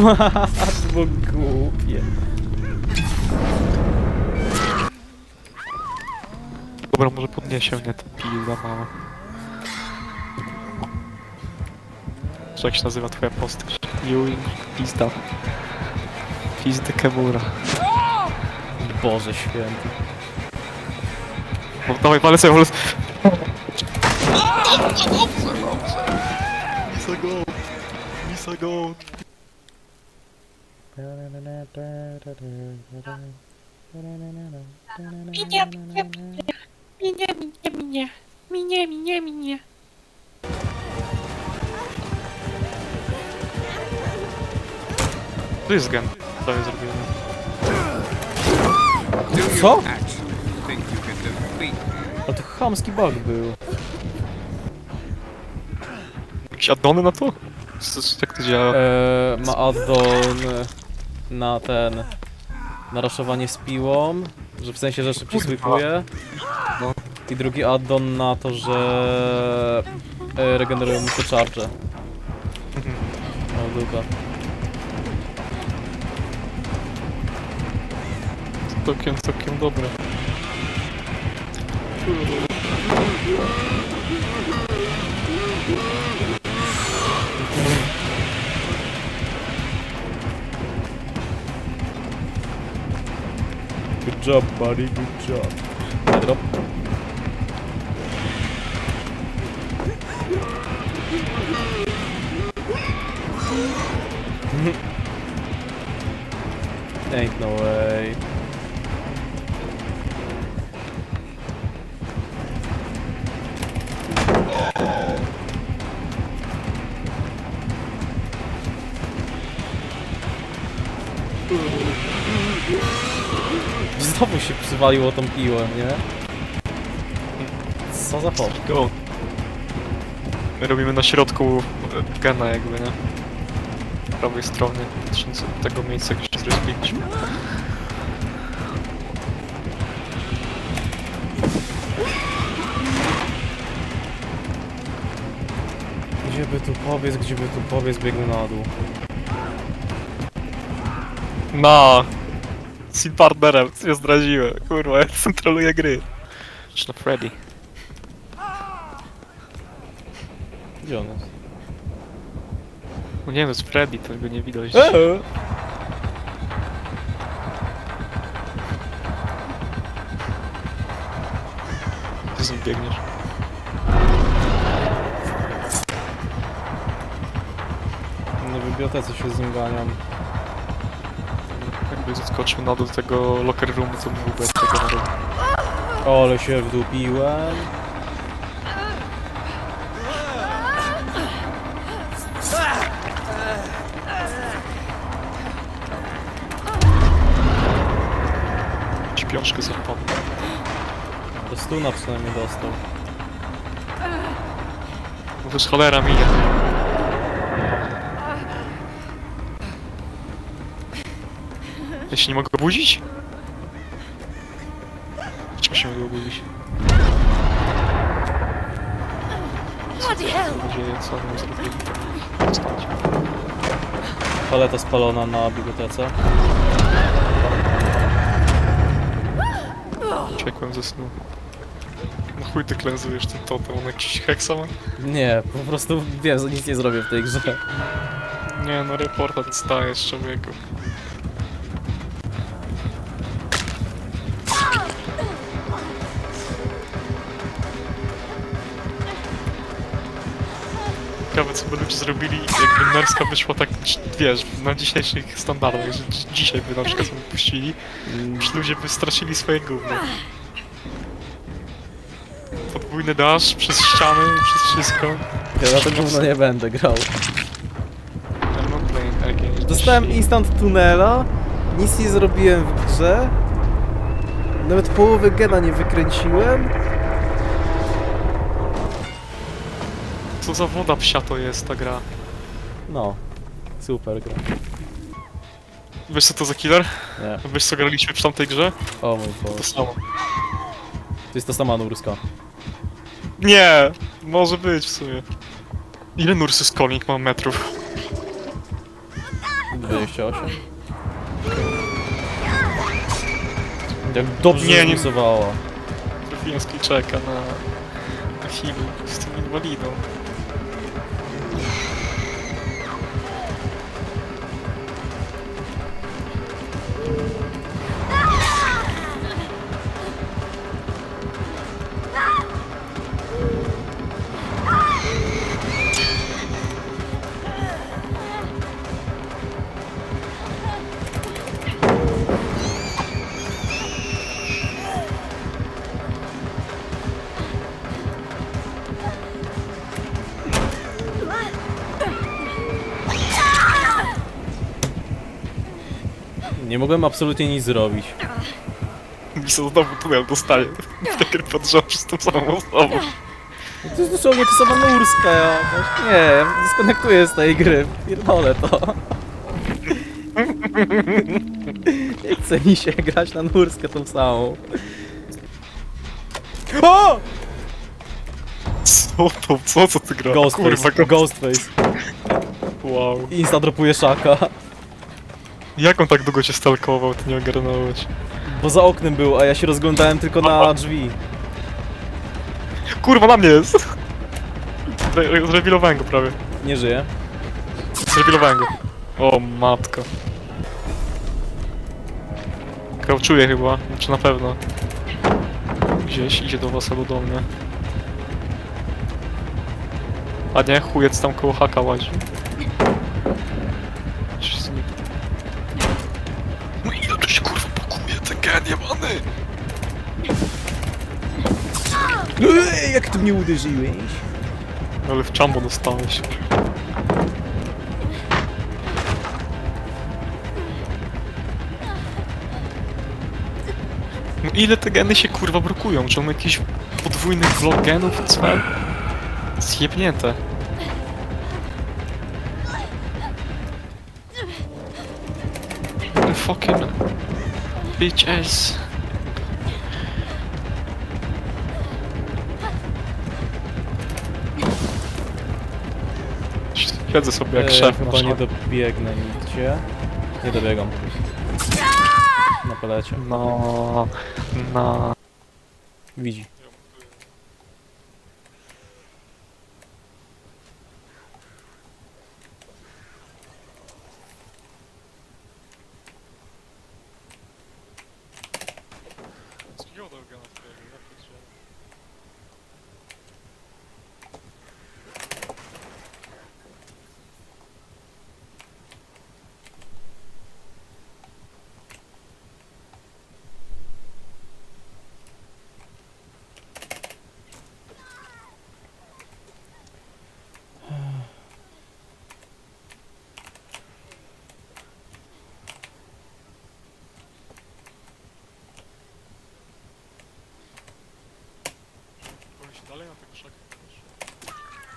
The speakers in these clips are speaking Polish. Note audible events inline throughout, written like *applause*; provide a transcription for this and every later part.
to było głupie. Dobra, może podniesie mnie ten pizza mała. Czy jak się nazywa twoja postać? Ewing Pizda. Pizdy Kemura. Boże święty. No, dawaj, palę sobie, palę Misa go! Misa go! Minie, minie, minie. Minie, minie, minie. Minie, minie, minie. Tu jest gen. To jest zrobione. Co? A to chamski bug był. Jakieś addony na to? Co- co- Jak to działa? Eee, ma addon na ten... Na raszowanie z piłą, że w sensie, że szybciej sweepuje. No. I drugi addon na to, że... E, regenerują mu się charge. Mhm. No dupa. Całkiem, całkiem dobre. Job, buddy, good job. Przywaliło tą piłą, nie? Co za pop? Go. My robimy na środku e, gena jakby, nie? Prawej stronie, patrząc od tego miejsca, gdzie się zrespiliśmy. Gdzie by tu powiedz, gdzie by tu powiedz, biegnę na dół. Na! Z team partnerem, nie zdradziłem. Kurwa, ja kontroluję gry. Już na Freddy. Gdzie on jest? No nie wiem, to jest Freddy, to go nie widać. Eee! Ty z nim biegniesz. Na bibliotece się z nim ganiam. Jakby zaskoczył na dół tego locker roomu, co mógł być tego na. Ale się wdupiłem. Śpiączkę zapadł. To stuna przynajmniej dostał. Jest cholera minie. Ja się nie mogę obudzić? Czemu się mogę obudzić? Co się dzieje? Co on zrobił? Wstać. Paleta spalona na bibliotece. Uciekłem ze snu. No chuj ty klęzujesz ten totem, on jakiś heksa ma? Nie, po prostu wiem, że nic nie zrobię w tej grze. Nie no, reporta dostajesz człowieku. Ciekawe co by ludzie zrobili, jakby Nerska wyszła tak, wiesz, na dzisiejszych standardach, że dzi- dzisiaj by na przykład sobie puścili, już ludzie by stracili swoje gówno. Podwójny dash, przez ściany, przez wszystko. Ja na to gówno nie będę grał. I'm not playing Dostałem instant tunela, nic nie zrobiłem w grze. Nawet połowy gena nie wykręciłem. Co za woda psia to jest ta gra? No, super gra. Wiesz co to za killer? Nie, Wiesz co graliśmy przy tamtej grze? o mój To Boże. samo. To jest ta sama nurska. Nie! Może być w sumie. Ile Nursus Calling ma metrów? 28. Jak dobrze Nie, nie, nie-. Trafiński czeka na, na heal z tym inwalidą. Nie mogłem absolutnie nic zrobić. Miso znowu tunel dostaje. Taker pod rząd przez tą samą osobą. To jest dosłownie to sama nurska, ja właśnie nie, ja dyskonektuję z tej gry, pierdolę to. Nie chce mi się grać na nurskę tą samą. O! Co to? Co, co ty gra? Ghostface, Kurwa, go... Ghostface. Wow. Insta dropuje szaka. Jak on tak długo cię stalkował, ty nie ogarnąłeś? Bo za oknem był, a ja się rozglądałem tylko na drzwi. Kurwa, na mnie jest! Zre- Zrewilowałem go prawie. Nie żyje. Zrewilowałem go. O matko. Krauczuje chyba, czy na pewno. Gdzieś idzie do was albo do mnie. A nie, chujec tam koło haka łazi. Mnie uderzyłeś? Ale w czambo dostałeś. No ile te geny się kurwa blokują? Czy on jakiś podwójny blok genów? Co? Zjebnięte. Fucking bitches. Siedzę sobie jak Eee, szef chyba nie dobiegnę nigdzie. Nie dobiegam. Na palecie. No, na... Widzi.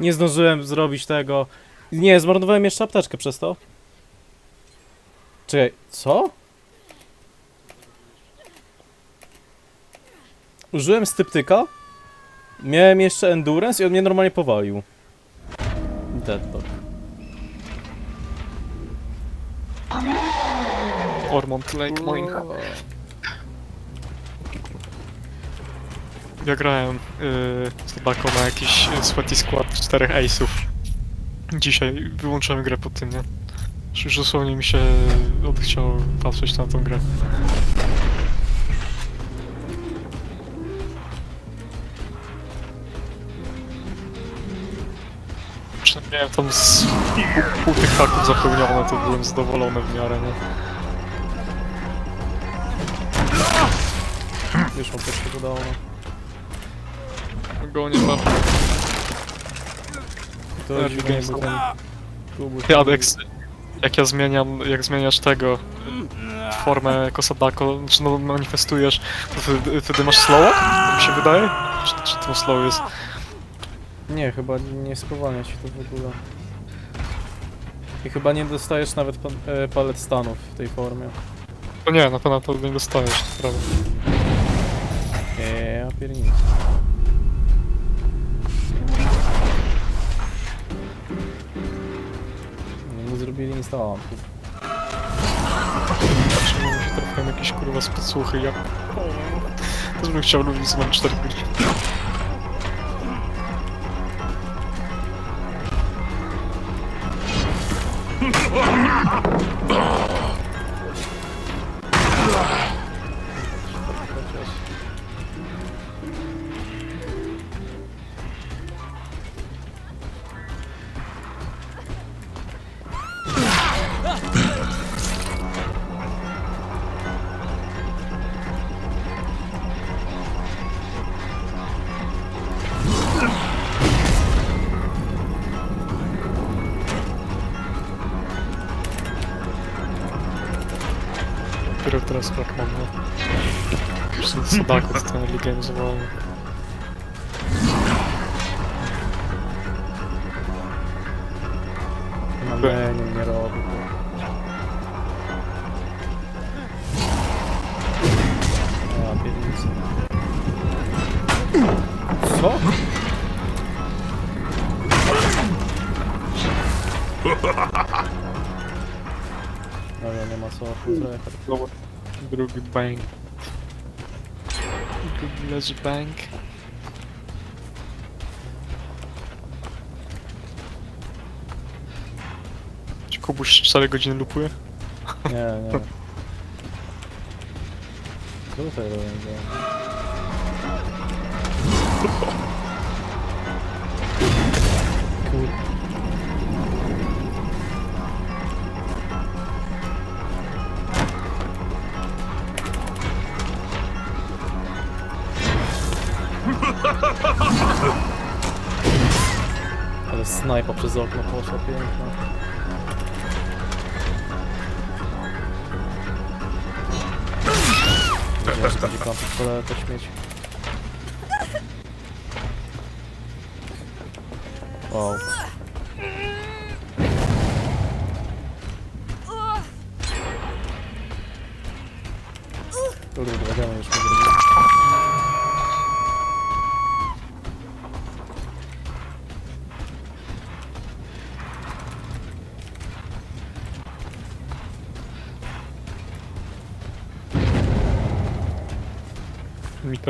Nie zdążyłem zrobić tego. Nie, zmarnowałem jeszcze apteczkę przez to. Czekaj, co? Użyłem styptyka. Miałem jeszcze endurance i on mnie normalnie powalił. Deadlock. Ormond Lake Mine. Ja grałem yy, z tabaką na jakiś sweaty skład czterech ace'ów. Dzisiaj wyłączyłem grę po tym, nie? Już dosłownie mi się odchciało patrzeć na tą grę. Przynajmniej miałem tam z pół, pół tych haków zapełnione, to byłem zadowolony w miarę, nie? Już mam pierwszego downa. Gonię bardzo. To Early games. był ten kubus. Ty, Adex, jak ja zmieniam, jak zmieniasz tego, formę jako Sadako, czy no manifestujesz, to wtedy, wtedy masz slowa? Tak mi się wydaje? Czy, czy to slow jest? Nie, chyba nie spowalnia ci to w ogóle. I chyba nie dostajesz nawet pa e, palet stanów w tej formie. To nie, na pewno to nie dostajesz, to prawda. Eee, ja linię stałam. Patrzę, że trafiłem jakieś kurwa z podsłuchy, ja... O, Też bym chciał również mam 4 gry. Dopiero teraz jak mam, no. Już są sadaków z ten ligiem Drugi bang. Drugi leży bang. Czy Kubuś 4 godziny lupuje? Nie, nie. *laughs* Co tutaj robią? *laughs* snajpa przez okno poszła piękna. Wiedziałem, że będzie kampić pole to śmieć. Wow.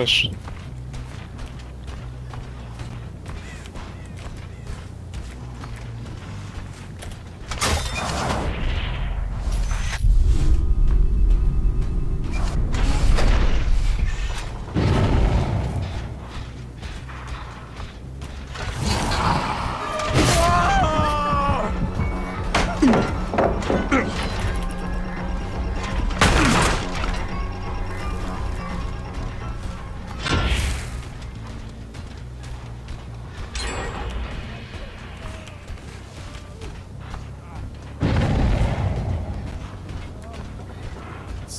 Też.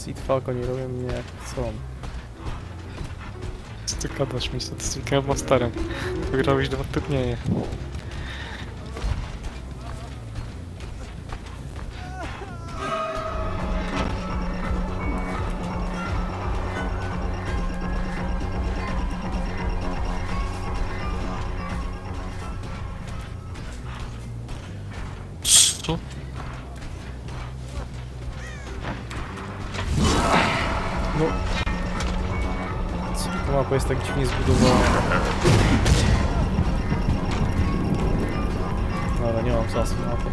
Seed Falcon nie robią mnie jak chcą. Co ty gadasz mi statystykę masterem? Wygrałeś dwa turnieje. Tak dziwnie zbudowana? Dobra, nie mam czasu na to.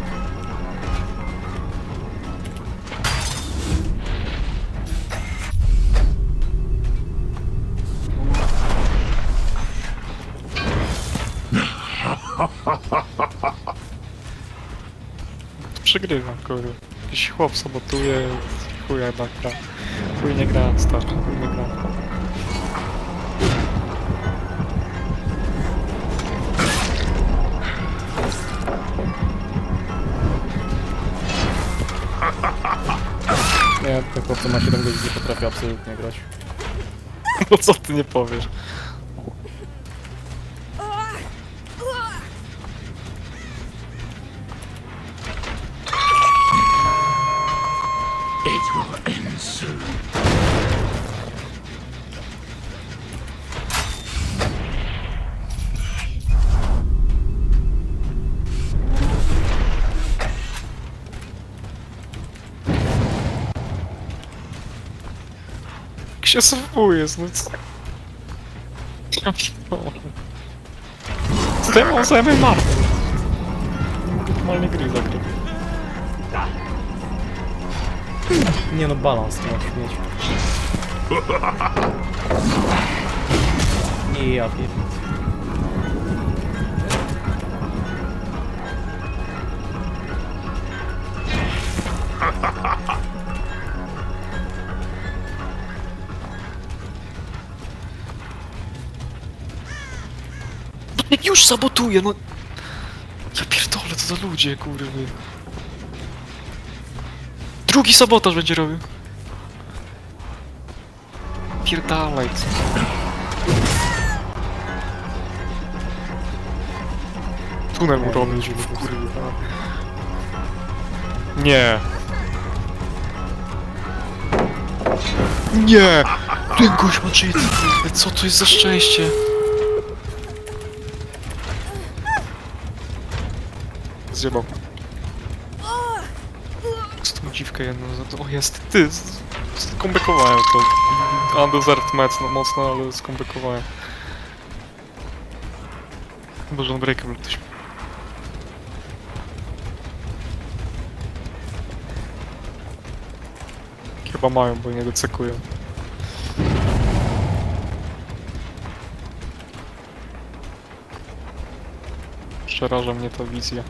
Przegrywam, kurde. Jakiś chłop sabotuje, chuja gra. Chuj nie grałem, stary, Nie, ten chłop co ma 7 godzin nie potrafi absolutnie grać. *laughs* No co ty nie powiesz? Się sfuje, no co? Ja pierdolę. Co to ja mam za MMA? Normalnie gry zagrał. Nie no, balans to masz mieć. Nie, ja pierdolę. Już sabotuje, no! Ja pierdolę, co za ludzie, kurwy. Drugi sabotaż będzie robił. Pierdalaj, co? Tunel mu żeby kurwa. Nie. Nie! Ten gość ma cheaty, co to jest za szczęście? Zjebał. Z tą dziwkę jedną za to. O jest, ty! z- Skombekowałem to. Undeserved match no, mocno, ale skombekowałem. Boże, on breakem ktoś. Chyba mają, bo nie docekują. Przeraża mnie ta wizja.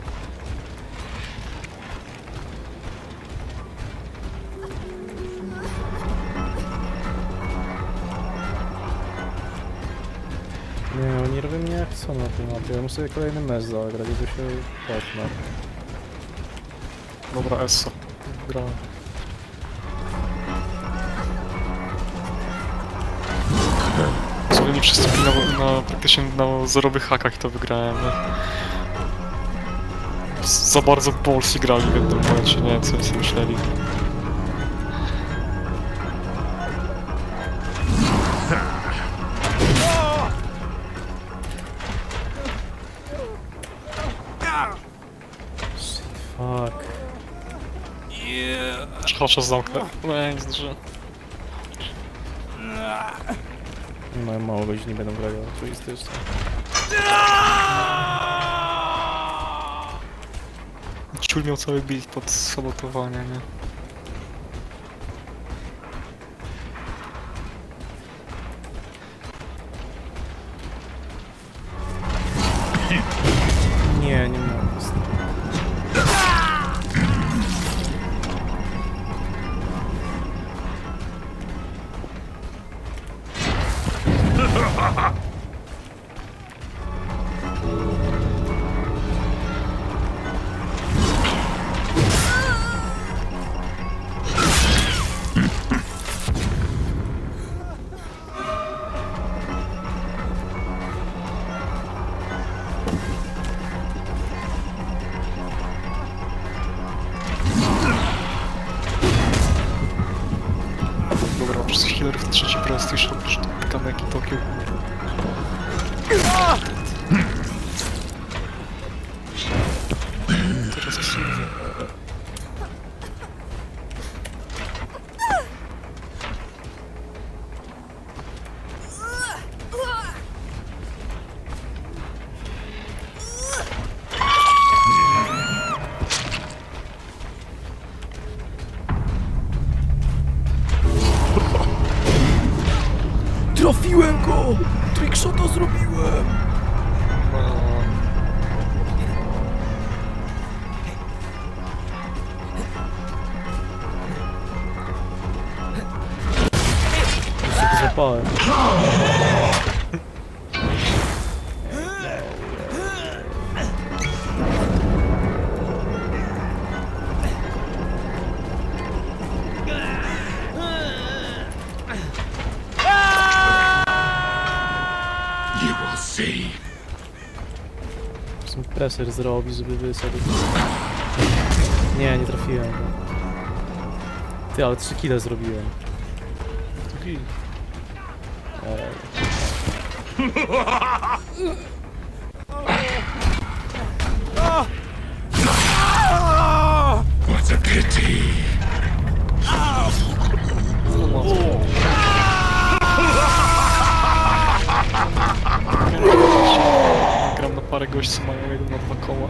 Chcą na tej mapie. Ja muszę sobie kolejny mecz zagrać, żeby się popnął. Dobra, Essa. Co oni wszyscy byli na, na praktycznie na zerowych hakach to wygrałem, nie? Z- Za bardzo Polsi grali w jednym momencie, nie wiem co sobie myśleli. *laughs* Fuck. Chociaż zamknę. No nie zdążyłem. Nie mają mało godzin, nie będą grali altruistycznie. Ciul miał cały build pod sabotowanie, nie? Nie, Trafiłem go! Trickshota zrobiłem! Jeszcze złapałem. Musimy preser zrobić, żeby wyszedł. Nie, nie trafiłem. Ty, ale 3 kile zrobiłem. Drugi. *laughs* Gram na parę gości, mają jedno, dwa koła.